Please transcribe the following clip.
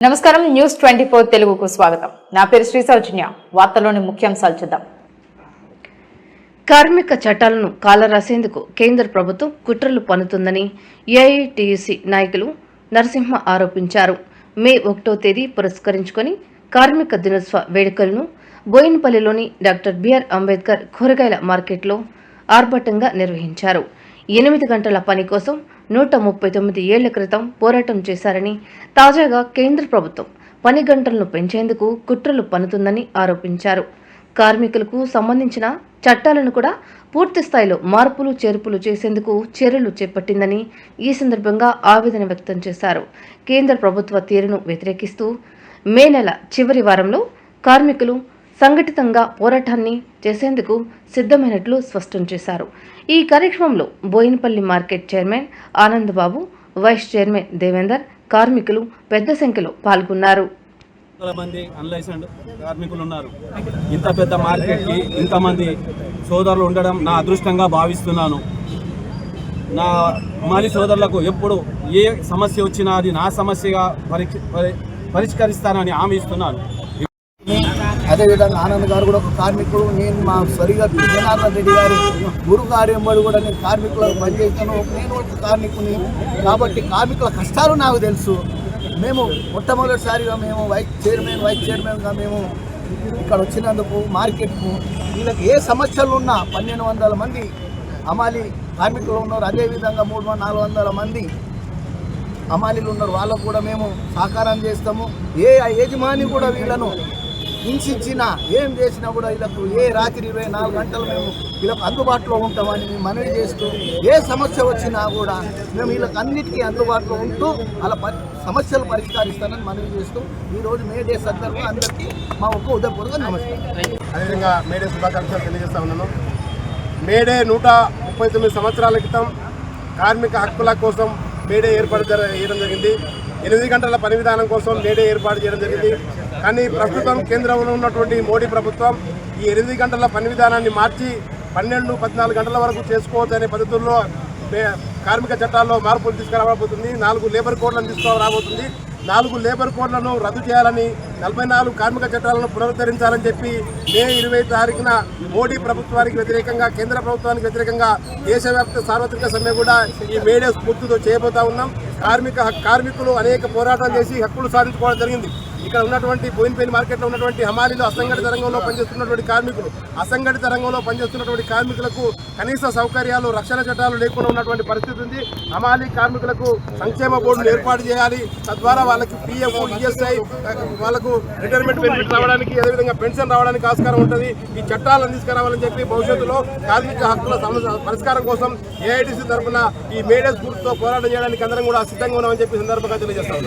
నమస్కారం news twenty four తెలుగుకు స్వాగతం. నా పేరు శ్రీ సౌజన్య. వార్తలోని ముఖ్యాంశాలు చూద్దాం. కార్మిక చట్టాలను కాలరాసేందుకు కేంద్ర ప్రభుత్వం కుట్రలు పన్నుతుందని ఏఐటియుసి నాయకులు నరసింహ ఆరోపించారు. మే ఒకటో తేదీ పురస్కరించుకొని కార్మిక దినోత్సవ వేడుకలను బోయిన్పల్లిలోని డాక్టర్ బిఆర్ అంబేద్కర్ కూరగాయల మార్కెట్లో ఆర్భటంగా నిర్వహించారు. ఎనిమిది గంటల పని కోసం నూట ముప్పై తొమ్మిది ఏళ్ళ క్రితం పోరాటం చేశారని తాజాగా కేంద్ర ప్రభుత్వం పని గంటలను పెంచేందుకు కుట్రలు పన్నుతుందని ఆరోపించారు. కార్మికులకు సంబంధించిన చట్టాలను కూడా పూర్తి స్థాయిలో మార్పులు చేర్పులు చేసేందుకు చర్యలు చేపట్టిందని ఈ సందర్భంగా ఆవేదన వ్యక్తం చేశారు. కేంద్ర ప్రభుత్వ తీరును వ్యతిరేకిస్తూ మే నెల చివరి వారంలో కార్మికులు సంఘటితంగా పోరాటాన్ని చేసేందుకు సిద్ధమైనట్లు స్పష్టం చేశారు. ఈ కార్యక్రమంలో Boinapalli market chairman Anandababu vice chairman Devender కార్మికులు పెద్ద సంఖ్యలో పాల్గొన్నారు. మంది అన్లైసెండ్ కార్మికులు ఉన్నారు. ఇంత పెద్ద మార్కెట్కి ఇంతమంది సోదరులు ఉండడం నా అదృష్టంగా భావిస్తున్నాను. నా మాలి సోదరులకు ఎప్పుడు ఏ సమస్య వచ్చినా అది నా సమస్యగా పరి- పరిష్కరిస్తానని హామీ ఇస్తున్నాను. అదేవిధంగా ఆనంద్ గారు కూడా ఒక కార్మికుడు నేను మా సరిగా జనార్దన్ రెడ్డి గారి గురు కార్యంబడి కూడా నేను కార్మికులకు పనిచేస్తాను. నేను ఒక కార్మికుని. కాబట్టి కార్మికుల కష్టాలు నాకు తెలుసు. మేము మొట్టమొదటిసారిగా మేము వైస్ చైర్మన్ వైస్ చైర్మన్గా మేము ఇక్కడ వచ్చినందుకు మార్కెట్కు వీళ్ళకి ఏ సమస్యలు ఉన్నా పన్నెండు వందల మంది అమాలి కార్మికులు ఉన్నారు. అదేవిధంగా మూడు వందల నాలుగు వందల మంది అమాలీలు ఉన్నారు. వాళ్ళకు కూడా మేము సహకారం చేస్తాము. ఏ యజమాని కూడా వీళ్ళను హింసించినా ఏం చేసినా కూడా వీళ్ళకు ఏ రాత్రి ఇరవై నాలుగు గంటలు మేము వీళ్ళకు అందుబాటులో ఉంటామని మేము మనవి చేస్తూ ఏ సమస్య వచ్చినా కూడా మేము వీళ్ళకి అన్నిటికీ అందుబాటులో ఉంటూ అలా పరి సమస్యలు పరిష్కరిస్తానని మనవి చేస్తూ ఈరోజు మే డే సందర్భంగా అందరికీ మా ఒక్క ఉదయపూర్వక నమస్కారం. అదేవిధంగా మేడే శుభాకాంక్షలు తెలియజేస్తా ఉన్నాను. మే డే నూట ముప్పై తొమ్మిది సంవత్సరాల క్రితం కార్మిక హక్కుల కోసం మేడే ఏర్పాటు చేయడం జరిగింది. ఎనిమిది గంటల పని విధానం కోసం మేడే ఏర్పాటు చేయడం జరిగింది. కానీ ప్రస్తుతం కేంద్రంలో ఉన్నటువంటి మోడీ ప్రభుత్వం ఈ ఎనిమిది గంటల పని విధానాన్ని మార్చి పన్నెండు పద్నాలుగు గంటల వరకు చేసుకోవచ్చు అనే పద్ధతుల్లో కార్మిక చట్టాల్లో మార్పులు తీసుకురాబోతుంది. నాలుగు లేబర్ కోడ్లను తీసుకురాబోతుంది. నాలుగు లేబర్ కోడ్లను రద్దు చేయాలని నలభై నాలుగు కార్మిక చట్టాలను పునరుద్ధరించాలని చెప్పి మే ఇరవై తారీఖున మోడీ ప్రభుత్వానికి వ్యతిరేకంగా కేంద్ర ప్రభుత్వానికి వ్యతిరేకంగా దేశవ్యాప్త సార్వత్రిక సమ్మె కూడా ఈ మేడే స్ఫూర్తితో చేయబోతా ఉన్నాం. కార్మిక కార్మికులు అనేక పోరాటాలు చేసి హక్కులు సాధించుకోవడం జరిగింది. ఇక్కడ ఉన్నటువంటి బోయినపల్లి మార్కెట్లో ఉన్నటువంటి హమాలీలు అసంఘటిత రంగంలో పనిచేస్తున్నటువంటి కార్మికులు అసంఘటిత రంగంలో పనిచేస్తున్నటువంటి కార్మికులకు కనీస సౌకర్యాలు రక్షణ చట్టాలు లేకుండా ఉన్నటువంటి పరిస్థితి ఉంది. హమాలీ కార్మికులకు సంక్షేమ బోర్డును ఏర్పాటు చేయాలి. తద్వారా వాళ్ళకి పిఎఫ్ ఈఎస్ఐ వాళ్ళకు రిటైర్మెంట్ బెనిఫిట్ రావడానికి అదేవిధంగా పెన్షన్ రావడానికి ఆస్కారం ఉంటుంది. ఈ చట్టాలను తీసుకురావాలని చెప్పి భవిష్యత్తులో కార్మిక హక్కుల పరిష్కారం కోసం ఏఐటీసీ తరఫున ఈ మేడే స్ఫూర్తితో పోరాటం చేయడానికి అందరం కూడా సిద్ధంగా ఉన్నామని చెప్పి సందర్భంగా తెలియజేస్తాం